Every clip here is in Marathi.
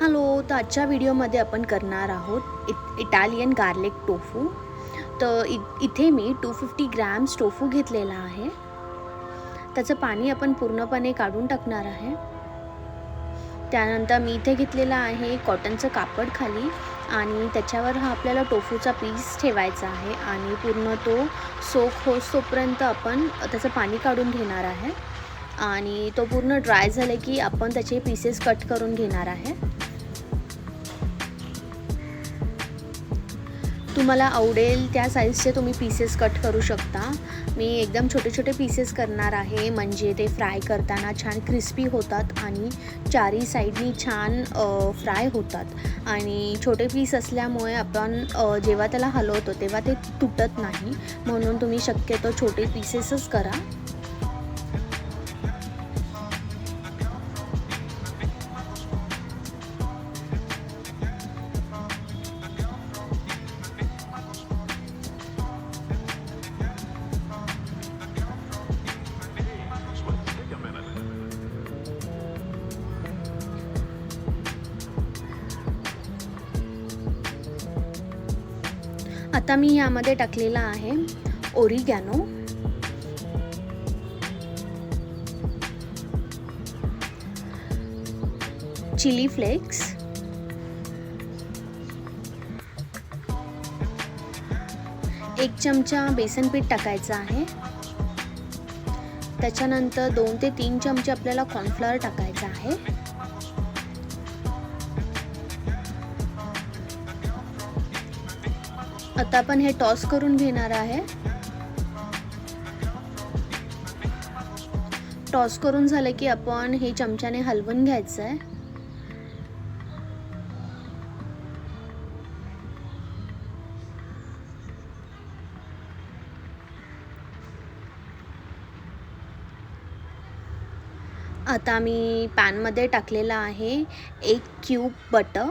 हॅलो तर आजच्या व्हिडिओमध्ये आपण करणार आहोत इ इटालियन गार्लिक टोफू. तर इ इथे मी टू फिफ्टी ग्रॅम्स टोफू घेतलेला आहे. त्याचं पाणी आपण पूर्णपणे काढून टाकणार आहे. त्यानंतर मी इथे घेतलेला आहे कॉटनचं कापड खाली आणि त्याच्यावर हा आपल्याला टोफूचा पीस ठेवायचा आहे आणि पूर्ण तो सोक होस तोपर्यंत आपण त्याचं पाणी काढून घेणार आहे. आणि तो पूर्ण ड्राय झालं की आपण त्याचे पीसेस कट करून घेणार आहे. तुम्हाला आवडेल त्या साईजचे तुम्ही पीसेस कट करू शकता. मी एकदम छोटे छोटे पीसेस करणार आहे. म्हणजे ते फ्राय करताना छान क्रिस्पी होतात आणि चारी साईडनी छान फ्राय होतात. आणि छोटे पीस असल्यामुळे आपण जेव्हा त्याला हलवतो तेव्हा ते तुटत नाही. म्हणून तुम्ही शक्यतो छोटे पीसेसच करा. आता मी यामध्ये टाकलेला आहे ओरिगॅनो. Chilli flakes. एक चमचा बेसन पीठ टाकायचं आहे. त्याच्यानंतर दोन ते तीन चमचे आपल्याला कॉर्नफ्लॉवर टाकायचं आहे. आता आपण हे टॉस करून घेणार आहे. टॉस करून झालं की आपण हे चमच्याने हलवून घ्यायचं आहे. आता मी पॅनमध्ये टाकलेला आहे एक क्यूब बटर.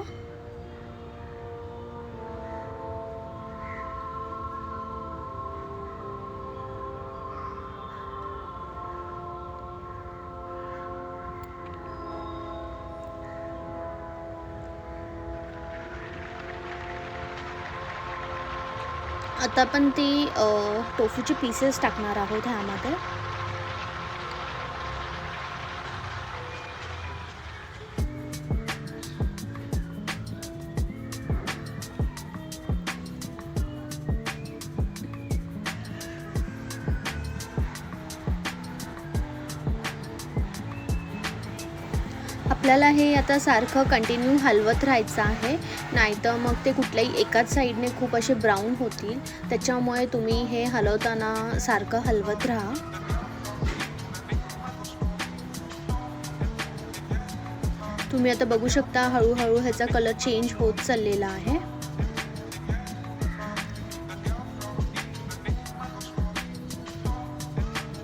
आता आपण ती टोफूची पीसेस टाकणार आहोत ह्यामध्ये. आपल्याला हे आता सारखं कंटिन्यू हलवत राहायचं आहे. नाहीतर मग ते कुठल्याही एकाच साईडने खूप असे ब्राऊन होतील. त्याच्यामुळे तुम्ही हे हलवताना सारखं हलवत राहा. तुम्ही आता बघू शकता हळूहळू ह्याचा कलर चेंज होत चाललेला आहे.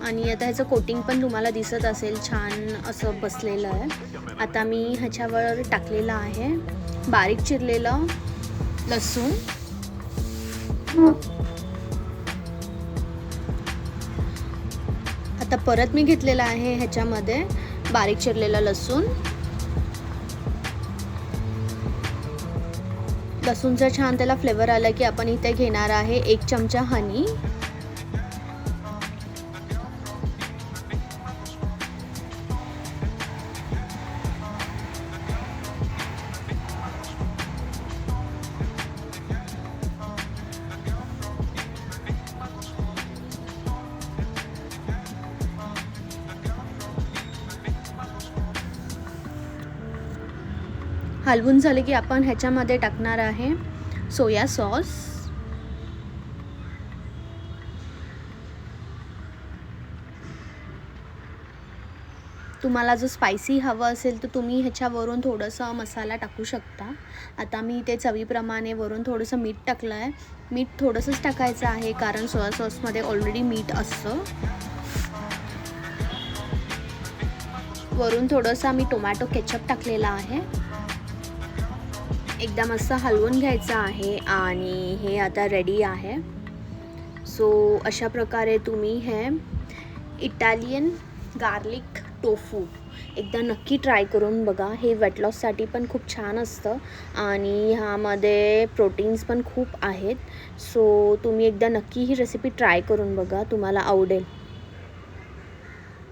आणि आता ह्याचं कोटिंग पण तुम्हाला दिसत असेल छान असं बसलेलं आहे. आता मी ह्याच्यावर टाकलेलं आहे बारीक चिरलेलं लसूण. आता परत मी घेतलेलं आहे ह्याच्यामध्ये बारीक चिरलेलं लसूण. लसूणचा छान त्याला फ्लेवर आला की आपण इथे घेणार आहे एक चमचा हनी हलवून झाले की आपण ह्याच्यामध्ये टाकणार आहे सोया सॉस. तुम्हाला जर स्पायसी हवं असेल तर तुम्ही ह्याच्यावरून थोडंसं मसाला टाकू शकता. आता मी ते चवीप्रमाणे वरून थोडंसं मीठ टाकलं आहे मीठ थोडंसंच टाकायचं आहे कारण सोया सॉसमध्ये ऑलरेडी मीठ असतं. वरून थोडंसं मी टोमॅटो केचप टाकलेला आहे. एकदम असं हलवून घ्यायचं आहे आणि हे आता रेडी आहे. सो अशा प्रकारे तुम्ही हे इटालियन गार्लिक टोफू एकदा नक्की ट्राय करून बघा. हे वेट लॉससाठी पण खूप छान असतं आणि ह्यामध्ये प्रोटीन्स पण खूप आहेत. सो तुम्ही एकदा नक्की ही रेसिपी ट्राय करून बघा. तुम्हाला आवडेल.